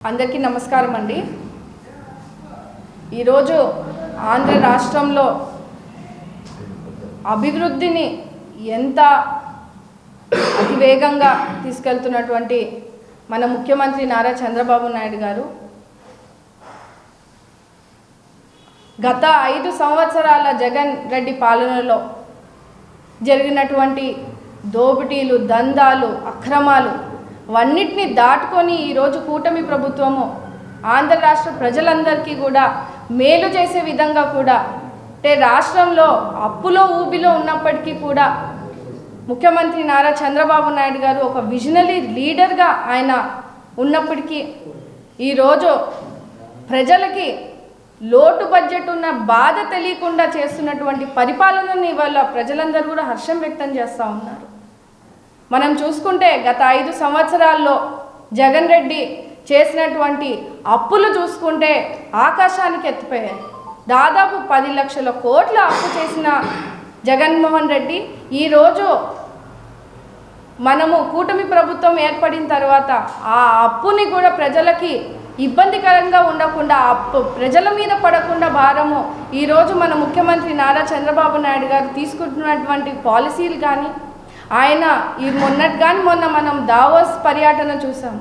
అందరికీ నమస్కారం అండి. ఈరోజు ఆంధ్ర రాష్ట్రంలో అభివృద్ధిని ఎంత అతివేగంగా తీసుకెళ్తున్నటువంటి మన ముఖ్యమంత్రి నారా చంద్రబాబు నాయుడు గారు గత ఐదు సంవత్సరాల జగన్ రెడ్డి పాలనలో జరిగినటువంటి దోపిడీలు దందాలు అక్రమాలు వన్నిటిని దాటుకొని ఈరోజు కూటమి ప్రభుత్వము ఆంధ్ర రాష్ట్ర ప్రజలందరికీ కూడా మేలు చేసే విధంగా కూడా అంటే రాష్ట్రంలో అప్పులో ఊబిలో ఉన్నప్పటికీ కూడా ముఖ్యమంత్రి నారా చంద్రబాబు నాయుడు గారు ఒక విజనరీ లీడర్గా ఆయన ఉన్నప్పటికీ ఈరోజు ప్రజలకి లోటు బడ్జెట్ ఉన్న బాధ తెలియకుండా చేస్తున్నటువంటి పరిపాలనని ఇవాళ ప్రజలందరూ కూడా హర్షం వ్యక్తం చేస్తూ ఉన్నారు. మనం చూసుకుంటే గత ఐదు సంవత్సరాల్లో జగన్ రెడ్డి చేసినటువంటి అప్పులు చూసుకుంటే ఆకాశానికి ఎత్తిపోయాయి. దాదాపు పది లక్షల కోట్ల అప్పు చేసిన జగన్మోహన్ రెడ్డి ఈరోజు మనము కూటమి ప్రభుత్వం ఏర్పడిన తర్వాత ఆ అప్పుని కూడా ప్రజలకి ఇబ్బందికరంగా ఉండకుండా అప్పు ప్రజల మీద పడకుండా భారము ఈరోజు మన ముఖ్యమంత్రి నారా చంద్రబాబు నాయుడు గారు తీసుకుంటున్నటువంటి పాలసీలు కానీ ఆయన ఈ మొన్నటి కానీ మొన్న మనం దావోస్ పర్యటన చూసాం.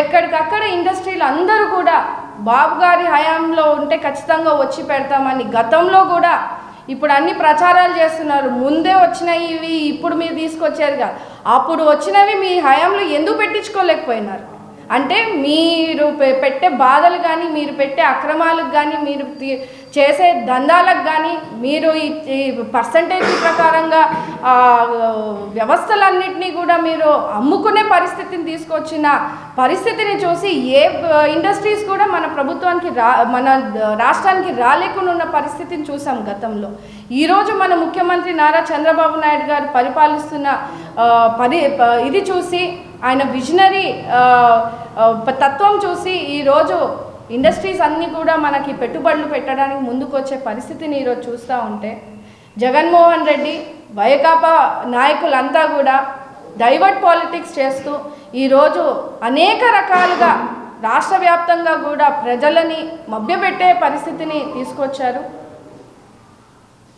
ఎక్కడికక్కడ ఇండస్ట్రీలు అందరూ కూడా బాబు గారి హయాంలో ఉంటే ఖచ్చితంగా వచ్చి పెడతామని గతంలో కూడా ఇప్పుడు అన్ని ప్రచారాలు చేస్తున్నారు. ముందే వచ్చినవి ఇవి ఇప్పుడు మీరు తీసుకొచ్చారుగా. అప్పుడు వచ్చినవి మీ హయాంలో ఎందుకు పెట్టించుకోలేకపోయినారు? అంటే మీరు పె- పెట్టే బాధలు కానీ మీరు పెట్టే అక్రమాలకు కానీ మీరు తీ- చేసే దందాలకు కానీ మీరు ఈ పర్సంటేజ్ ప్రకారంగా వ్యవస్థలన్నింటినీ కూడా మీరు అమ్ముకునే పరిస్థితిని తీసుకొచ్చిన పరిస్థితిని చూసి ఏ ఇండస్ట్రీస్ కూడా మన ప్రభుత్వానికి రా మన రాష్ట్రానికి రాలేకుండా ఉన్న పరిస్థితిని చూసాం గతంలో. ఈరోజు మన ముఖ్యమంత్రి నారా చంద్రబాబు నాయుడు గారు పరిపాలిస్తున్న పరి ఇది చూసి ఆయన విజనరీ తత్వం చూసి ఈరోజు ఇండస్ట్రీస్ అన్నీ కూడా మనకి పెట్టుబడులు పెట్టడానికి ముందుకొచ్చే పరిస్థితిని ఈరోజు చూస్తూ ఉంటే జగన్మోహన్ రెడ్డి వైకాపా నాయకులంతా కూడా డైవర్ట్ పాలిటిక్స్ చేస్తూ ఈరోజు అనేక రకాలుగా రాష్ట్ర వ్యాప్తంగా కూడా ప్రజలని మభ్యపెట్టే పరిస్థితిని తీసుకొచ్చారు.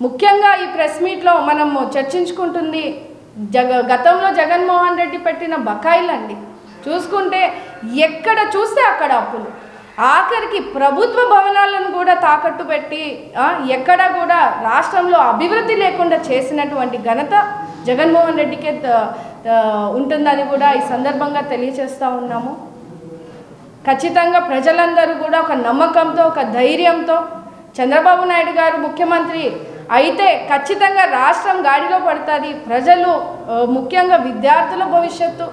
ముఖ్యంగా ఈ ప్రెస్ మీట్లో మనము చర్చించుకుంటుంది జగ గతంలో జగన్మోహన్ రెడ్డి పెట్టిన బకాయిలండి చూసుకుంటే ఎక్కడ చూస్తే అక్కడ అప్పులు. ఆఖరికి ప్రభుత్వ భవనాలను కూడా తాకట్టు పెట్టి ఎక్కడ కూడా రాష్ట్రంలో అభివృద్ధి లేకుండా చేసినటువంటి ఘనత జగన్మోహన్ రెడ్డికే ఉంటుందని కూడా ఈ సందర్భంగా తెలియజేస్తూ ఉన్నాము. ఖచ్చితంగా ప్రజలందరూ కూడా ఒక నమ్మకంతో ఒక ధైర్యంతో చంద్రబాబు నాయుడు గారు ముఖ్యమంత్రి అయితే ఖచ్చితంగా రాష్ట్రం గాడిలో పడుతుంది. ప్రజలు ముఖ్యంగా విద్యార్థుల భవిష్యత్తు.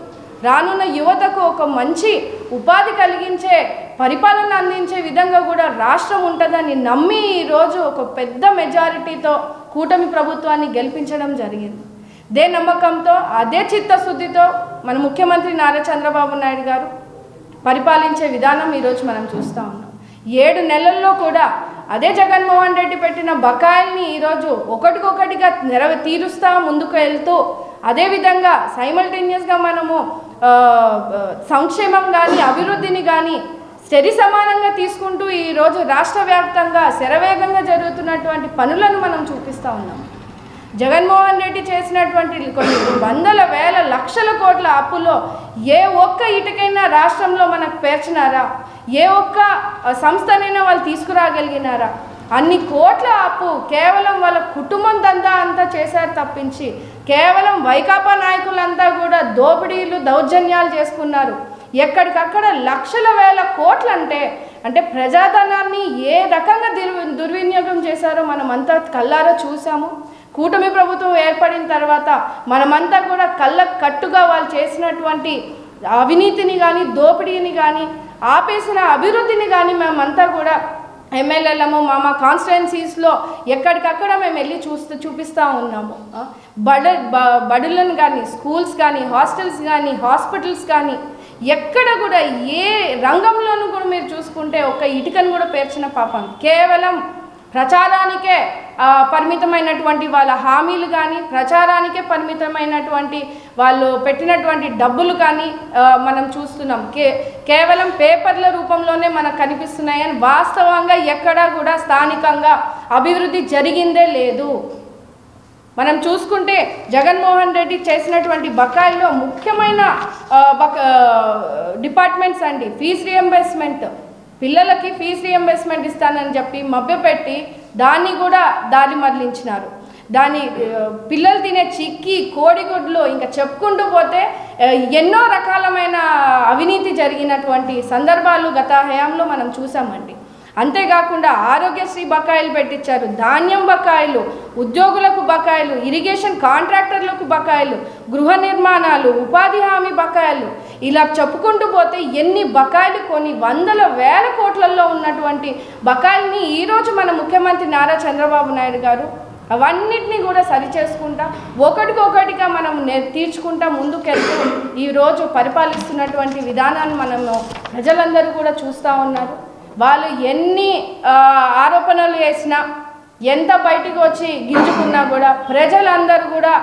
రానున్న యువతకు ఒక మంచి ఉపాధి కలిగించే పరిపాలన అందించే విధంగా కూడా రాష్ట్రం ఉంటుందని నమ్మి ఈరోజు ఒక పెద్ద మెజారిటీతో కూటమి ప్రభుత్వాన్ని గెలిపించడం జరిగింది. దే నమ్మకంతో అదే చిత్తశుద్ధితో మన ముఖ్యమంత్రి నారా చంద్రబాబు నాయుడు గారు పరిపాలించే విధానం ఈరోజు మనం చూస్తూ ఉన్నాం. ఏడు నెలల్లో కూడా అదే జగన్మోహన్ రెడ్డి పెట్టిన బకాయిల్ని ఈరోజు ఒకటికొకటిగా నెరవే తీరుస్తా ముందుకు వెళ్తూ అదేవిధంగా సైమల్టేనియస్గా మనము సంక్షేమం కానీ అభివృద్ధిని కానీ చరి సమానంగా తీసుకుంటూ ఈరోజు రాష్ట్ర వ్యాప్తంగా శరవేగంగా జరుగుతున్నటువంటి పనులను మనం చూపిస్తూ ఉన్నాం. జగన్మోహన్ రెడ్డి చేసినటువంటి కొన్ని వందల వేల లక్షల కోట్ల అప్పులో ఏ ఒక్క ఇటుకైనా రాష్ట్రంలో మనకు పేర్చినారా? ఏ ఒక్క సంస్థనైనా వాళ్ళు తీసుకురాగలిగినారా? అన్ని కోట్ల అప్పు కేవలం వాళ్ళ కుటుంబం దందా అంతా చేశారు తప్పించి కేవలం వైకాపా నాయకులంతా కూడా దోపిడీలు దౌర్జన్యాలు చేసుకున్నారు. ఎక్కడికక్కడ లక్షల వేల కోట్లు అంటే అంటే ప్రజాధనాన్ని ఏ రకంగా దుర్వి దుర్వినియోగం చేశారో మనమంతా కల్లారా చూసాము కూటమి ప్రభుత్వం ఏర్పడిన తర్వాత మనమంతా కూడా కళ్ళ కట్టుగా వాళ్ళు చేసినటువంటి అవినీతిని కానీ దోపిడీని కానీ ఆపేసిన అభివృద్ధిని కానీ మేమంతా కూడా ఎమ్మెల్యేలము మా మా కాన్స్టిట్యున్సీస్లో ఎక్కడికక్కడ మేము వెళ్ళి చూస్తూ చూపిస్తూ ఉన్నాము. బడ బ- బడులను కానీ స్కూల్స్ కానీ హాస్టల్స్ కానీ హాస్పిటల్స్ కానీ ఎక్కడ కూడా ఏ రంగంలోనూ కూడా మీరు చూసుకుంటే ఒక ఇటుకను కూడా పేర్చిన పాపం. కేవలం ప్రచారానికే పరిమితమైనటువంటి వాళ్ళ హామీలు కానీ ప్రచారానికే పరిమితమైనటువంటి వాళ్ళు పెట్టినటువంటి డబ్బులు కానీ మనం చూస్తున్నాం. కే కేవలం పేపర్ల రూపంలోనే మనకు కనిపిస్తున్నాయని వాస్తవంగా ఎక్కడా కూడా స్థానికంగా అభివృద్ధి జరిగిందే లేదు. మనం చూసుకుంటే జగన్మోహన్ రెడ్డి చేసినటువంటి బకాయిలో ముఖ్యమైన బక డిపార్ట్మెంట్స్ అండి ఫీజు రియంబర్స్మెంట్. పిల్లలకి ఫీజు రియంబర్స్మెంట్ ఇస్తానని చెప్పి మభ్యపెట్టి దాన్ని కూడా దారి మరలించినారు. దాని పిల్లలు తినే చిక్కి కోడిగుడ్లు ఇంకా చెప్పుకుంటూ పోతే ఎన్నో రకాలమైన అవినీతి జరిగినటువంటి సందర్భాలు గత హయాంలో మనం చూసామండి. అంతేకాకుండా ఆరోగ్యశ్రీ బకాయిలు పెట్టించారు ధాన్యం బకాయిలు ఉద్యోగులకు బకాయిలు ఇరిగేషన్ కాంట్రాక్టర్లకు బకాయిలు గృహ నిర్మాణాలు ఉపాధి హామీ బకాయిలు ఇలా చెప్పుకుంటూ పోతే ఎన్ని బకాయిలు కొన్ని వందల వేల కోట్లలో ఉన్నటువంటి బకాయిల్ని ఈరోజు మన ముఖ్యమంత్రి నారా చంద్రబాబు నాయుడు గారు అవన్నిటినీ కూడా సరిచేసుకుంటా ఒకటికొకటిగా మనం నే- తీర్చుకుంటా ముందుకెళ్తూ ఈరోజు పరిపాలిస్తున్నటువంటి విధానాన్ని మనము ప్రజలందరూ కూడా చూస్తూ ఉన్నారు. వాళ్ళు ఎన్ని ఆరోపణలు చేసినా ఎంత బయటకు వచ్చి గింజుకున్నా కూడా ప్రజలందరూ కూడా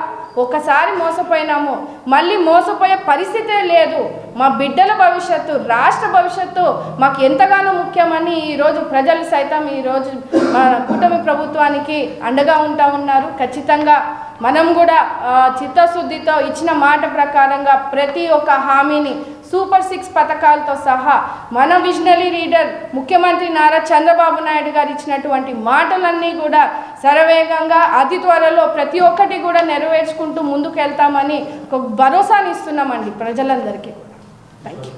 ఒకసారి మోసపోయినాము. మళ్ళీ మోసపోయే పరిస్థితే లేదు. మా బిడ్డల భవిష్యత్తు రాష్ట్ర భవిష్యత్తు మాకు ఎంతగానో ముఖ్యమని ఈరోజు ప్రజలు సైతం ఈరోజు మన కూటమి ప్రభుత్వానికి అండగా ఉంటా ఉన్నారు. ఖచ్చితంగా మనం కూడా చిత్తశుద్ధితో ఇచ్చిన మాట ప్రకారంగా ప్రతి ఒక్క హామీని సూపర్ సిక్స్ పథకాలతో సహా మన విజనరీ లీడర్ ముఖ్యమంత్రి నారా చంద్రబాబు నాయుడు గారు ఇచ్చినటువంటి మాటలన్నీ కూడా శరవేగంగా అతి త్వరలో ప్రతి ఒక్కటి కూడా నెరవేర్చుకుంటూ ముందుకు వెళ్తామని ఒక భరోసానిస్తున్నామండి ప్రజలందరికీ. Thank you